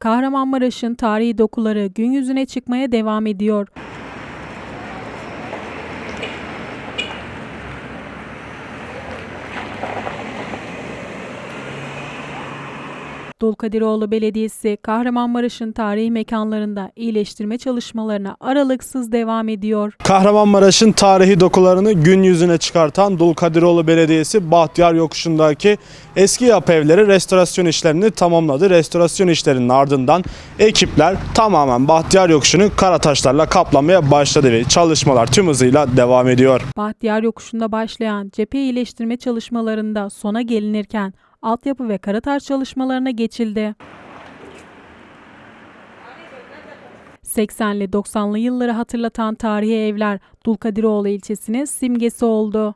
Kahramanmaraş'ın tarihi dokuları gün yüzüne çıkmaya devam ediyor. Dulkadiroğlu Belediyesi Kahramanmaraş'ın tarihi mekanlarında iyileştirme çalışmalarına aralıksız devam ediyor. Kahramanmaraş'ın tarihi dokularını gün yüzüne çıkartan Dulkadiroğlu Belediyesi Bahtiyar Yokuşu'ndaki eski yapı evleri restorasyon işlerini tamamladı. Restorasyon işlerinin ardından ekipler tamamen Bahtiyar Yokuşu'nu kara taşlarla kaplamaya başladı ve çalışmalar tüm hızıyla devam ediyor. Bahtiyar Yokuşu'nda başlayan cephe iyileştirme çalışmalarında sona gelinirken altyapı ve karataş çalışmalarına geçildi. 80'li 90'lı yılları hatırlatan tarihi evler Dulkadiroğlu ilçesinin simgesi oldu.